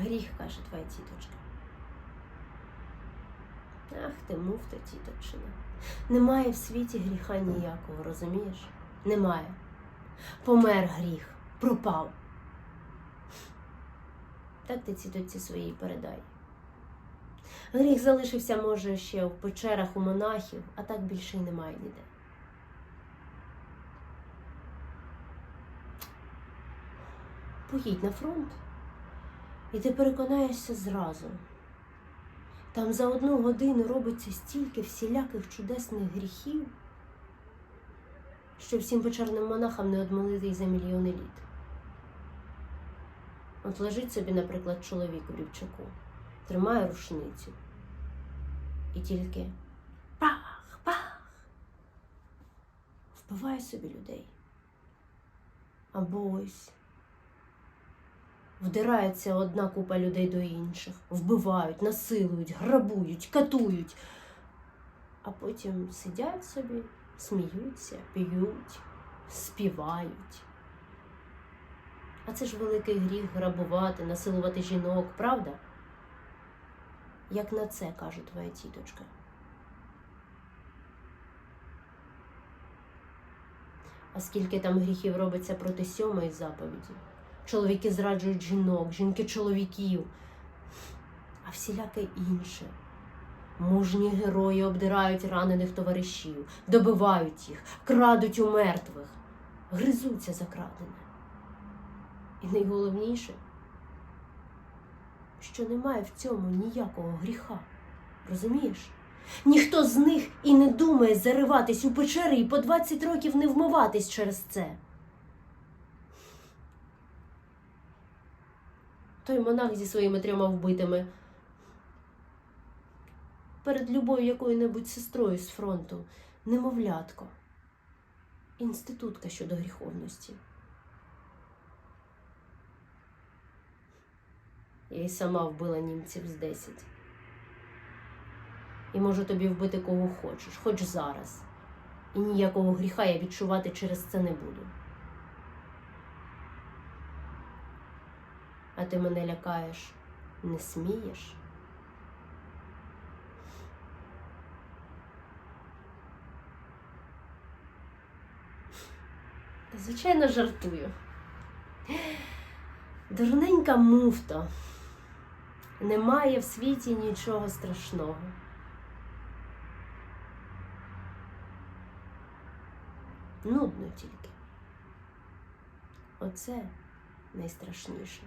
Гріх, каже твоя тіточка. Ах ти, муфта, тіточина. Немає в світі гріха ніякого, розумієш? Немає. Помер гріх, пропав. Так ти тітоці своїй передай. Гріх залишився, може, ще в печерах у монахів, а так більше й немає ніде. Поїдь на фронт, і ти переконаєшся зразу. Там за одну годину робиться стільки всіляких чудесних гріхів, що всім печерним монахам не одмолити й за мільйони літ. От лежить собі, наприклад, чоловік у рівчаку, тримає рушницю і тільки пах, пах, вбиває собі людей. Або ось вдирається одна купа людей до інших, вбивають, насилують, грабують, катують, а потім сидять собі, сміються, п'ють, співають. А це ж великий гріх грабувати, насилувати жінок, правда? Як на це каже твоя тіточка. А скільки там гріхів робиться проти сьомої заповіді? Чоловіки зраджують жінок, жінки чоловіків, а всіляке інше. Мужні герої обдирають ранених товаришів, добивають їх, крадуть у мертвих, гризуться за крадене. І найголовніше, що немає в цьому ніякого гріха. Розумієш? Ніхто з них і не думає зариватись у печери і по 20 років не вмиватись через це. Той монах зі своїми трьома вбитими. Перед любою якою-небудь сестрою з фронту, немовлятко, інститутка щодо гріховності. Я й сама вбила німців з 10. І можу тобі вбити кого хочеш, хоч зараз. І ніякого гріха я відчувати через це не буду. А ти мене лякаєш, не смієш. Звичайно, жартую. Дурненька муфта. Немає в світі нічого страшного. Нудно тільки. Оце найстрашніше.